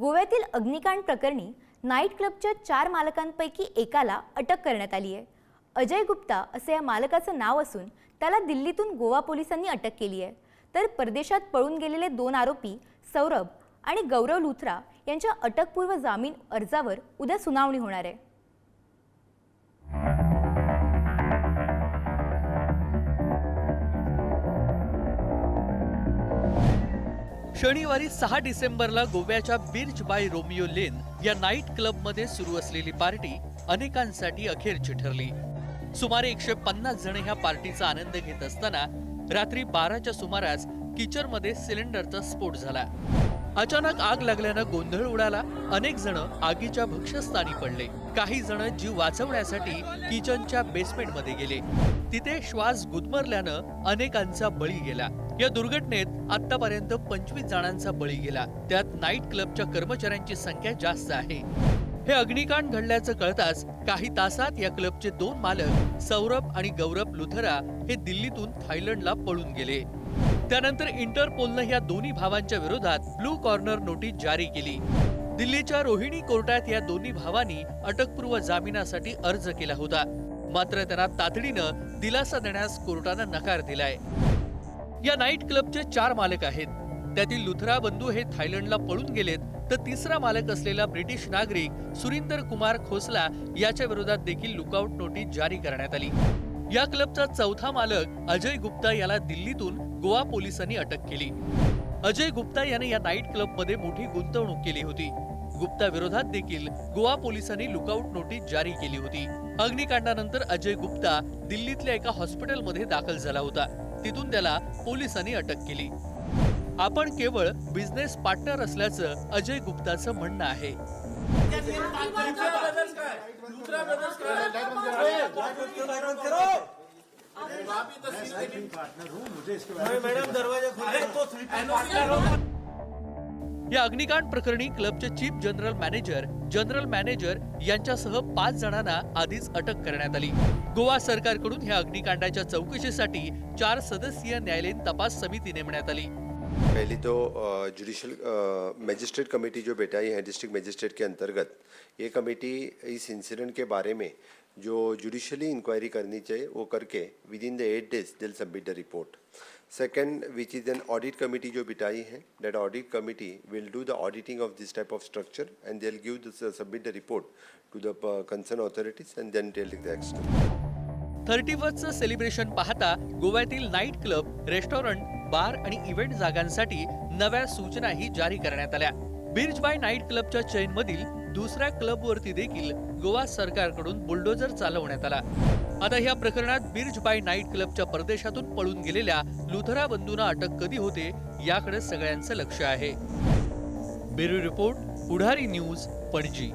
गोव्यातील अग्निकांड प्रकरणी नाईट क्लबच्या चार मालकांपैकी एकाला अटक करण्यात आली आहे. अजय गुप्ता असे या मालकाचं नाव असून त्याला दिल्लीतून गोवा पोलिसांनी अटक केली आहे. तर परदेशात पळून गेलेले दोन आरोपी सौरभ आणि गौरव लुथरा यांच्या अटकपूर्व जामीन अर्जावर उद्या सुनावणी होणार आहे. शनिवारी सहा डिसेंबरला गोव्याच्या बिर्च बाय रोमियो लेन या नाईट क्लबमध्ये सुरू असलेली पार्टी अनेकांसाठी अखेरची ठरली. सुमारे एकशे पन्नास जण ह्या पार्टीचा आनंद घेत असताना रात्री बाराच्या सुमारास किचनमध्ये सिलेंडरचा स्फोट झाला. अचानक आग लागल्यानं गोंधळ उडाला. अनेक जण आगीच्या भक्षस्थानी पडले. काही जण जीव वाचवण्यासाठी किचनच्या बेसमेंटमध्ये गेले. तिथे श्वास गुदमरल्यानं अनेकांचा बळी गेला. या दुर्घटनेत आतापर्यंत पंचवीस जणांचा बळी गेला. त्यात नाईट क्लबच्या कर्मचाऱ्यांची संख्या जास्त आहे. हे अग्निकांड घडल्याचं कळताच काही तासात या क्लबचे दोन मालक सौरभ आणि गौरव लुथरा हे दिल्लीतून थायलंडला पळून गेले. त्यानंतर इंटरपोलनं या दोन्ही भावांच्या विरोधात ब्लू कॉर्नर नोटीस जारी केली. दिल्लीच्या रोहिणी कोर्टात या दोन्ही भावांनी अटकपूर्व जामिनासाठी अर्ज केला होता. मात्र त्यांना तातडीनं दिलासा देण्यास कोर्टानं नकार दिलाय. या नाईट क्लबचे चार मालक आहेत. त्यातील लुथरा बंधू हे थायलंडला पळून गेलेत तर तिसरा मालक असलेला ब्रिटिश नागरिक सुरिंदर कुमार खोसला याच्या विरोधात देखील लुकआउट नोटीस जारी करण्यात आली. या क्लबचा चौथा मालक अजय गुप्ता याला दिल्लीतून गोवा पोलिसांनी अटक केली. अजय गुप्ता याने या नाईट क्लबमध्ये मोठी गुंतवणूक केली होती. गुप्ता विरोधात देखील गोवा पोलिसांनी लुकआउट नोटीस जारी केली होती. अग्निकांडानंतर अजय गुप्ता दिल्लीतल्या एका हॉस्पिटलमध्ये दाखल झाला होता. तिथून त्याला पोलिसांनी अटक केली. आपण केवळ बिझनेस पार्टनर असल्याचं अजय गुप्ताचं म्हणणं आहे. मैडम दरवाजा या अग्निकांड प्रकरणी क्लबचे chief general manager general manager यांच्यासह पाच जणांना आधीच अटक करण्यात आली. गोवा सरकारकडून ह्या अग्निकांडाच्या चौकशीसाठी चार सदस्यीय न्यायालयीन तपास समिती नेमण्यात आली. पहली तो जुडिशल मजिस्ट्रेट कमेटी जो बैठाई है डिस्ट्रिक्ट मजिस्ट्रेट के अंतर्गत ये कमेटी इस इंसिडेंट के बारे में जो जुडिशली इंक्वायरी करनी चाहिए वो करके within the eight days they'll submit the report second which is an audit committee जो बिटाई है that audit committee will do the auditing of this type of structure and they give the submit the report to the concern authorities and then tell the extent thirty फर्स्टचं celebration पाहता गोव्यातील night club restaurant bar आणि event जागांसाठी नव्या सूचनाही जारी करण्यात आल्या. बिर्ज bye night क्लबच्या चैनमधील दुसऱ्या क्लबवरती देखील गोवा सरकारकडून बुलडोजर चालवण्यात आला. आता या प्रकरणात बिर्ज बाय नाईट क्लबच्या परदेशातून पळून गेलेल्या लुथरा बंधूंना अटक कधी होते याकडे सगळ्यांचं लक्ष आहे. Bureau report Pudhari news Panaji.